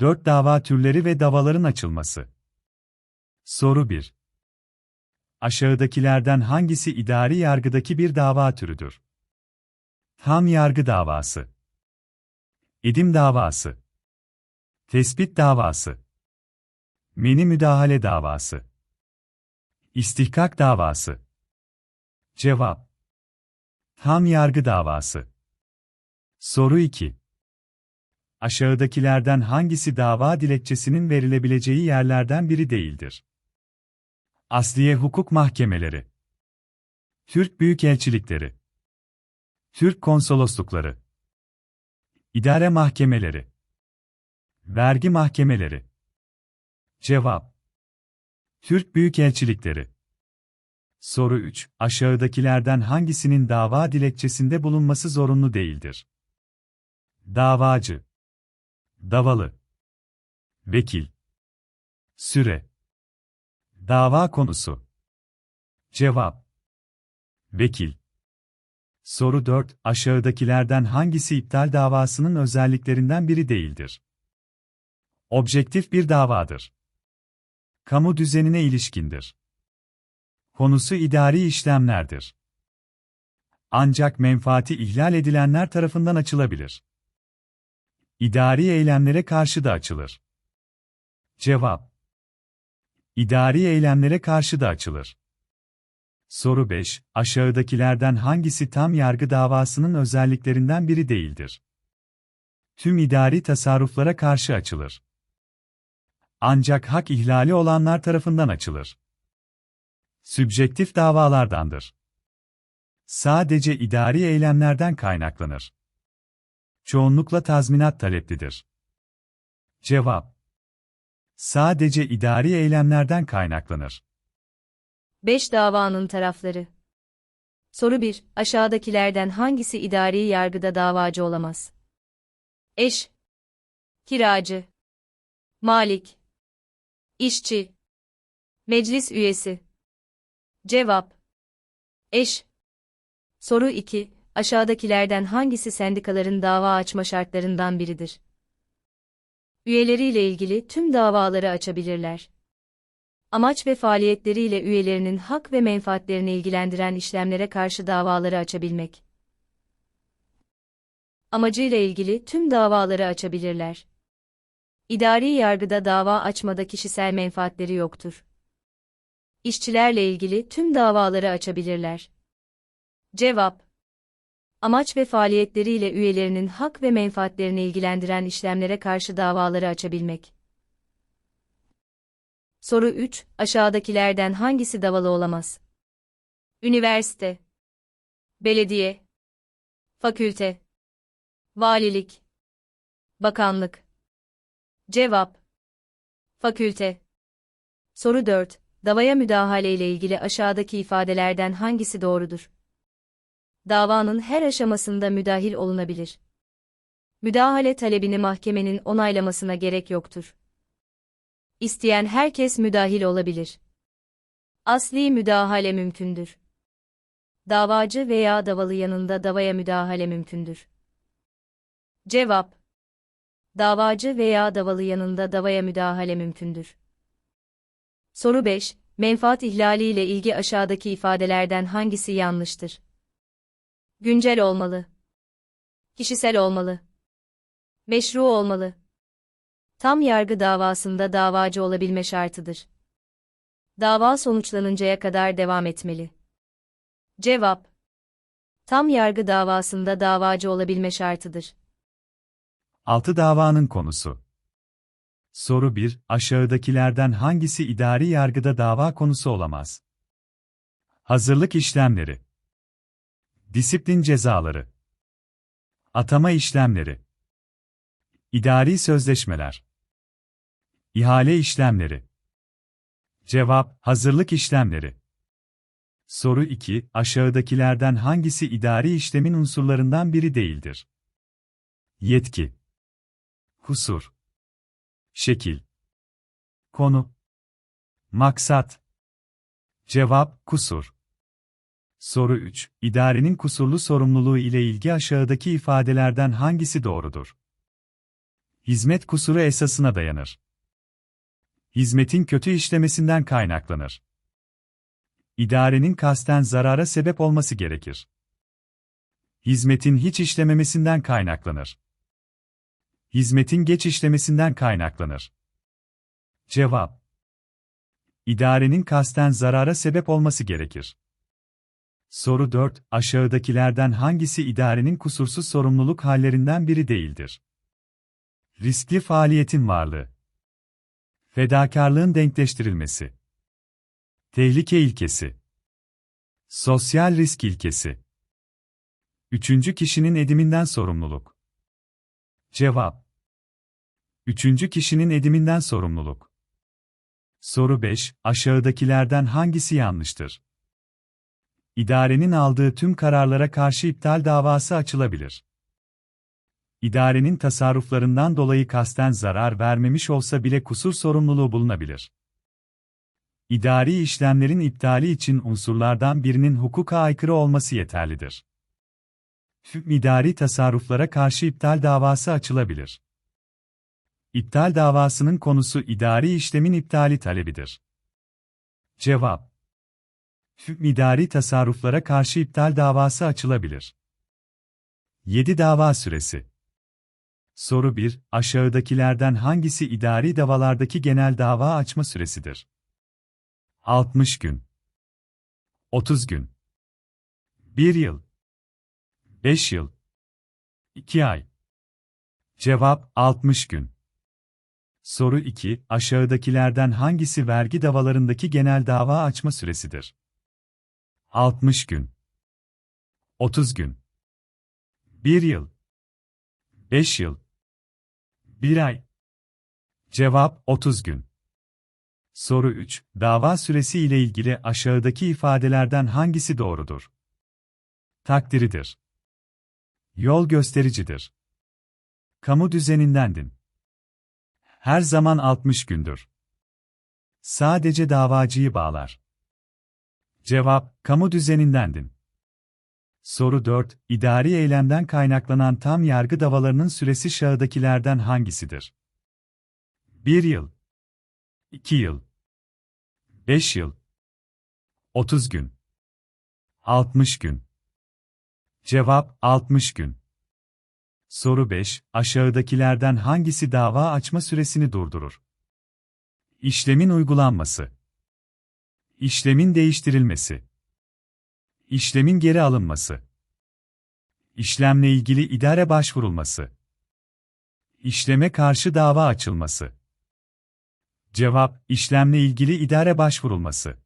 Dört dava türleri ve davaların açılması. Soru 1. Aşağıdakilerden hangisi idari yargıdaki bir dava türüdür? Tam yargı davası. Edim davası. Tespit davası. Meni müdahale davası. İstihkak davası. Cevap. Tam yargı davası. Soru 2. Aşağıdakilerden hangisi dava dilekçesinin verilebileceği yerlerden biri değildir? Asliye hukuk mahkemeleri. Türk Büyükelçilikleri. Türk konsoloslukları. İdare mahkemeleri. Vergi mahkemeleri. Cevap. Türk Büyükelçilikleri. Soru 3. Aşağıdakilerden hangisinin dava dilekçesinde bulunması zorunlu değildir? Davacı. Davalı. Vekil. Süre. Dava konusu. Cevap. Vekil. Soru 4. Aşağıdakilerden hangisi iptal davasının özelliklerinden biri değildir? Objektif bir davadır. Kamu düzenine ilişkindir. Konusu idari işlemlerdir. Ancak menfaati ihlal edilenler tarafından açılabilir. İdari eylemlere karşı da açılır. Cevap İdari eylemlere karşı da açılır. Soru 5. Aşağıdakilerden hangisi tam yargı davasının özelliklerinden biri değildir? Tüm idari tasarruflara karşı açılır. Ancak hak ihlali olanlar tarafından açılır. Sübjektif davalardandır. Sadece idari eylemlerden kaynaklanır. Çoğunlukla tazminat taleplidir. Cevap Sadece idari eylemlerden kaynaklanır. 5 davanın tarafları. Soru 1. Aşağıdakilerden hangisi idari yargıda davacı olamaz? Eş, kiracı, malik, işçi, meclis üyesi. Cevap. Eş. Soru 2. Aşağıdakilerden hangisi sendikaların dava açma şartlarından biridir? Üyeleriyle ilgili tüm davaları açabilirler. Amaç ve faaliyetleriyle üyelerinin hak ve menfaatlerini ilgilendiren işlemlere karşı davaları açabilmek. Amacıyla ilgili tüm davaları açabilirler. İdari yargıda dava açmada kişisel menfaatleri yoktur. İşçilerle ilgili tüm davaları açabilirler. Cevap Amaç ve faaliyetleriyle üyelerinin hak ve menfaatlerini ilgilendiren işlemlere karşı davaları açabilmek. Soru 3. Aşağıdakilerden hangisi davalı olamaz? Üniversite, belediye, fakülte, valilik, bakanlık. Cevap: Fakülte. Soru 4. Davaya müdahale ile ilgili aşağıdaki ifadelerden hangisi doğrudur? Davanın her aşamasında müdahil olunabilir. Müdahale talebini mahkemenin onaylamasına gerek yoktur. İsteyen herkes müdahil olabilir. Asli müdahale mümkündür. Davacı veya davalı yanında davaya müdahale mümkündür. Cevap Davacı veya davalı yanında davaya müdahale mümkündür. Soru 5. Menfaat ihlali ile ilgi aşağıdaki ifadelerden hangisi yanlıştır? Güncel olmalı. Kişisel olmalı. Meşru olmalı. Tam yargı davasında davacı olabilme şartıdır. Dava sonuçlanıncaya kadar devam etmeli. Cevap Tam yargı davasında davacı olabilme şartıdır. 6 davanın konusu. Soru 1. Aşağıdakilerden hangisi idari yargıda dava konusu olamaz? Hazırlık işlemleri. Disiplin cezaları. Atama işlemleri. İdari sözleşmeler. İhale işlemleri. Cevap: Hazırlık işlemleri. Soru 2. Aşağıdakilerden hangisi idari işlemin unsurlarından biri değildir? Yetki. Kusur. Şekil. Konu. Maksat. Cevap: Kusur. Soru 3. İdarenin kusurlu sorumluluğu ile ilgi aşağıdaki ifadelerden hangisi doğrudur? Hizmet kusuru esasına dayanır. Hizmetin kötü işlemesinden kaynaklanır. İdarenin kasten zarara sebep olması gerekir. Hizmetin hiç işlememesinden kaynaklanır. Hizmetin geç işlemesinden kaynaklanır. Cevap İdarenin kasten zarara sebep olması gerekir. Soru 4. Aşağıdakilerden hangisi idarenin kusursuz sorumluluk hallerinden biri değildir? Riskli faaliyetin varlığı. Fedakarlığın denkleştirilmesi. Tehlike ilkesi. Sosyal risk ilkesi. Üçüncü kişinin ediminden sorumluluk. Cevap. Üçüncü kişinin ediminden sorumluluk. Soru 5. Aşağıdakilerden hangisi yanlıştır? İdarenin aldığı tüm kararlara karşı iptal davası açılabilir. İdarenin tasarruflarından dolayı kasten zarar vermemiş olsa bile kusur sorumluluğu bulunabilir. İdari işlemlerin iptali için unsurlardan birinin hukuka aykırı olması yeterlidir. Tüm idari tasarruflara karşı iptal davası açılabilir. İptal davasının konusu idari işlemin iptali talebidir. Cevap idari tasarruflara karşı iptal davası açılabilir. 7 dava süresi Soru 1. Aşağıdakilerden hangisi idari davalardaki genel dava açma süresidir? 60 gün 30 gün 1 yıl 5 yıl 2 ay Cevap 60 gün Soru 2. Aşağıdakilerden hangisi vergi davalarındaki genel dava açma süresidir? 60 gün 30 gün 1 yıl 5 yıl 1 ay Cevap 30 gün Soru 3. Dava süresi ile ilgili aşağıdaki ifadelerden hangisi doğrudur? Takdiridir. Yol göstericidir. Kamu düzenindendin. Her zaman 60 gündür. Sadece davacıyı bağlar. Cevap, kamu düzenindendin. Soru 4. İdari eylemden kaynaklanan tam yargı davalarının süresi şağıdakilerden hangisidir? 1 yıl 2 yıl 5 yıl 30 gün 60 gün Cevap 60 gün Soru 5. Aşağıdakilerden hangisi dava açma süresini durdurur? İşlemin uygulanması İşlemin değiştirilmesi. İşlemin geri alınması. İşlemle ilgili idare başvurulması. İşleme karşı dava açılması. Cevap, işlemle ilgili idare başvurulması.